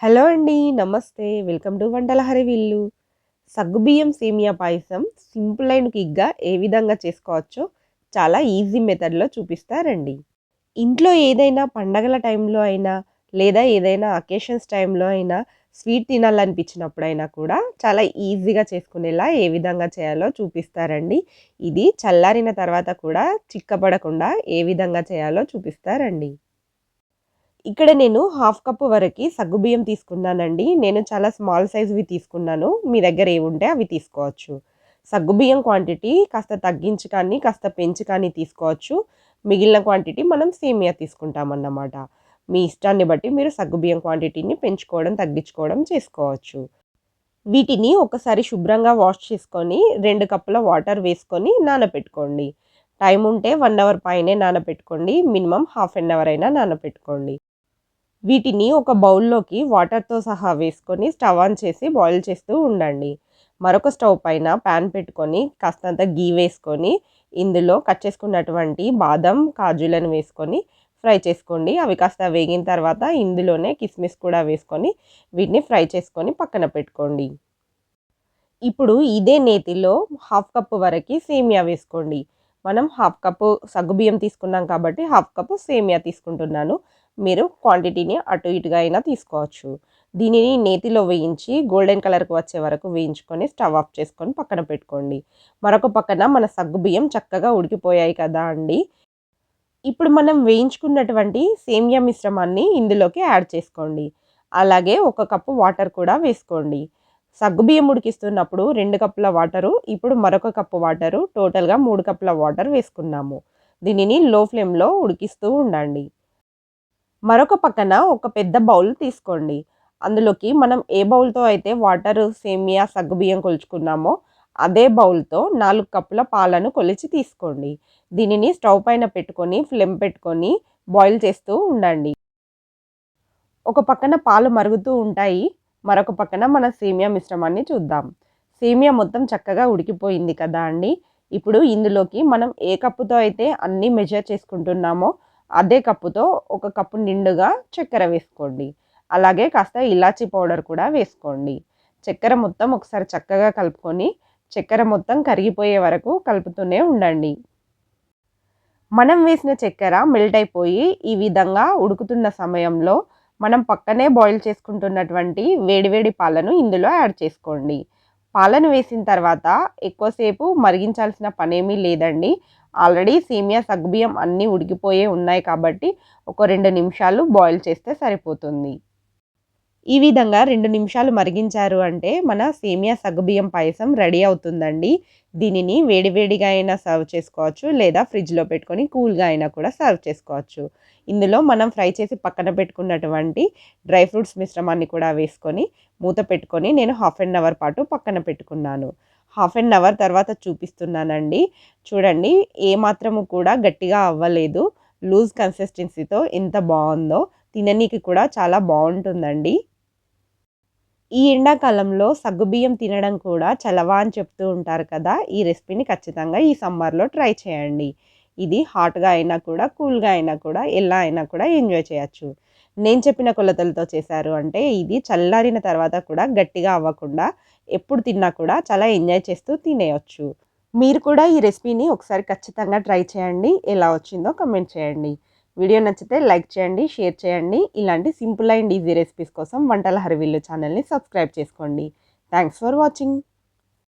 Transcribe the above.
Hello అండి నమస్తే. Welcome to వంటలహరి హరివిల్లు సగ్గుబియ్యం సేమియా పాయసం సింపుల్ అండ్ క్విక్గా ఏ విధంగా చేసుకోవచ్చో చాలా ఈజీ మెథడ్లో చూపిస్తారండి. ఇంట్లో ఏదైనా పండగల టైంలో అయినా లేదా ఏదైనా అకేషన్స్ టైంలో అయినా స్వీట్ తినాలనిపించినప్పుడైనా కూడా చాలా ఈజీగా చేసుకునేలా ఏ విధంగా చేయాలో చూపిస్తారండి. ఇది చల్లారిన తర్వాత కూడా చిక్కపడకుండా ఏ విధంగా చేయాలో చూపిస్తారండి. ఇక్కడ నేను హాఫ్ కప్ వరకు సగ్గుబియ్యం తీసుకున్నానండి. నేను చాలా స్మాల్ సైజ్వి తీసుకున్నాను. మీ దగ్గర ఏవి ఉంటే అవి తీసుకోవచ్చు. సగ్గుబియ్యం క్వాంటిటీ కాస్త తగ్గించి కానీ కాస్త పెంచి కానీ తీసుకోవచ్చు. మిగిలిన క్వాంటిటీ మనం సేమియా తీసుకుంటామన్నమాట. మీ ఇష్టాన్ని బట్టి మీరు సగ్గుబియ్యం క్వాంటిటీని పెంచుకోవడం తగ్గించుకోవడం చేసుకోవచ్చు. వీటిని ఒకసారి శుభ్రంగా వాష్ చేసుకొని రెండు కప్పుల వాటర్ వేసుకొని నానబెట్టుకోండి టైం ఉంటే వన్ అవర్ పైనే నానబెట్టుకోండి మినిమం హాఫ్ అన్ అవర్ అయినా నానబెట్టుకోండి వీటిని ఒక బౌల్లోకి వాటర్తో సహా వేసుకొని స్టవ్ ఆన్ చేసి బాయిల్ చేస్తూ ఉండండి. మరొక స్టవ్ పైన ప్యాన్ పెట్టుకొని కాస్తంత గీ వేసుకొని ఇందులో కట్ చేసుకున్నటువంటి బాదం కాజులను వేసుకొని ఫ్రై చేసుకోండి. అవి కాస్త వేగిన తర్వాత ఇందులోనే కిస్మిస్ కూడా వేసుకొని వీటిని ఫ్రై చేసుకొని పక్కన పెట్టుకోండి. ఇప్పుడు ఇదే నేతిలో హాఫ్ కప్పు వరకు సేమియా వేసుకోండి. మనం హాఫ్ కప్పు సగ్గుబియ్యం తీసుకున్నాం కాబట్టి హాఫ్ కప్పు సేమియా తీసుకుంటున్నాను. మీరు క్వాంటిటీని అటు ఇటుగా అయినా తీసుకోవచ్చు. దీనిని నేతిలో వేయించి గోల్డెన్ కలర్కి వచ్చే వరకు వేయించుకొని స్టవ్ ఆఫ్ చేసుకొని పక్కన పెట్టుకోండి. మరొక పక్కన మన సగ్గుబియ్యం చక్కగా ఉడికిపోయాయి కదా అండి. ఇప్పుడు మనం వేయించుకున్నటువంటి సేమియా మిశ్రమాన్ని ఇందులోకి యాడ్ చేసుకోండి. అలాగే ఒక కప్పు వాటర్ కూడా వేసుకోండి. సగ్గుబియ్యం ఉడికిస్తున్నప్పుడు రెండు కప్పుల వాటరు ఇప్పుడు మరొక కప్పు వాటరు టోటల్గా మూడు కప్పుల వాటర్ వేసుకున్నాము. దీనిని లో ఫ్లేమ్లో ఉడికిస్తూ ఉండండి. మరొక పక్కన ఒక పెద్ద బౌల్ తీసుకోండి. అందులోకి మనం ఏ బౌల్తో అయితే వాటర్ సేమియా సగ్గుబియ్యం కొలుచుకున్నామో అదే బౌల్తో నాలుగు కప్పుల పాలను కొలిచి తీసుకోండి. దీనిని స్టవ్ పైన పెట్టుకొని ఫ్లేమ్ పెట్టుకొని బాయిల్ చేస్తూ ఉండండి. ఒక పక్కన పాలు మరుగుతూ ఉంటాయి. మరొక పక్కన మన సేమియా మిశ్రమాన్ని చూద్దాం. సేమియా మొత్తం చక్కగా ఉడికిపోయింది కదా అండి. ఇప్పుడు ఇందులోకి మనం ఏ కప్పుతో అయితే అన్నీ మెజర్ చేసుకుంటున్నామో అదే కప్పుతో ఒక కప్పు నిండుగా చక్కెర వేసుకోండి. అలాగే కాస్త ఇలాచీ పౌడర్ కూడా వేసుకోండి. చక్కెర మొత్తం ఒకసారి చక్కగా కలుపుకొని చక్కెర మొత్తం కరిగిపోయే వరకు కలుపుతూనే ఉండండి. మనం వేసిన చక్కెర మెల్ట్ అయిపోయి ఈ విధంగా ఉడుకుతున్న సమయంలో మనం పక్కనే బాయిల్ చేసుకుంటున్నటువంటి వేడివేడి పాలను ఇందులో యాడ్ చేసుకోండి. పాలను వేసిన తర్వాత ఎక్కువసేపు మరిగించాల్సిన పనేమీ లేదండి. ఆల్రెడీ సేమియా సగ్గుబియ్యం అన్నీ ఉడికిపోయే ఉన్నాయి కాబట్టి ఒక రెండు నిమిషాలు బాయిల్ చేస్తే సరిపోతుంది. ఈ విధంగా రెండు నిమిషాలు మరిగించారు అంటే మన సేమియా సగ్గుబియ్యం పాయసం రెడీ అవుతుందండి. దీనిని వేడివేడిగా అయినా సర్వ్ చేసుకోవచ్చు లేదా ఫ్రిడ్జ్లో పెట్టుకొని కూల్గా అయినా కూడా సర్వ్ చేసుకోవచ్చు. ఇందులో మనం ఫ్రై చేసి పక్కన పెట్టుకున్నటువంటి డ్రై ఫ్రూట్స్ మిశ్రమాన్ని కూడా వేసుకొని మూత పెట్టుకొని నేను హాఫ్ అన్ అవర్ పాటు పక్కన పెట్టుకున్నాను. హాఫ్ అన్ అవర్ తర్వాత చూపిస్తున్నానండి. చూడండి ఏ మాత్రము కూడా గట్టిగా అవ్వలేదు. లూజ్ కన్సిస్టెన్సీతో ఎంత బాగుందో తిననీకి కూడా చాలా బాగుంటుందండి. ఈ ఎండాకాలంలో సగ్గుబియ్యం తినడం కూడా చలవా అని చెప్తూ ఉంటారు కదా ఈ రెసిపీని ఖచ్చితంగా ఈ సమ్మర్లో ట్రై చేయండి. ఇది హాట్గా అయినా కూడా కూల్గా అయినా కూడా ఎలా అయినా కూడా ఎంజాయ్ చేయొచ్చు. నేను చెప్పిన కొలతలతో చేశారు అంటే ఇది చల్లారిన తర్వాత కూడా గట్టిగా అవ్వకుండా ఎప్పుడు తిన్నా కూడా చాలా ఎంజాయ్ చేస్తూ తినేయచ్చు. మీరు కూడా ఈ రెసిపీని ఒకసారి ఖచ్చితంగా ట్రై చేయండి. ఎలా వచ్చిందో కమెంట్ చేయండి. వీడియో నచ్చితే లైక్ చేయండి షేర్ చేయండి. ఇలాంటి సింపుల్ అండ్ ఈజీ రెసిపీస్ కోసం వంటల హరివిల్లు ఛానల్ని సబ్స్క్రైబ్ చేసుకోండి. Thanks for watching.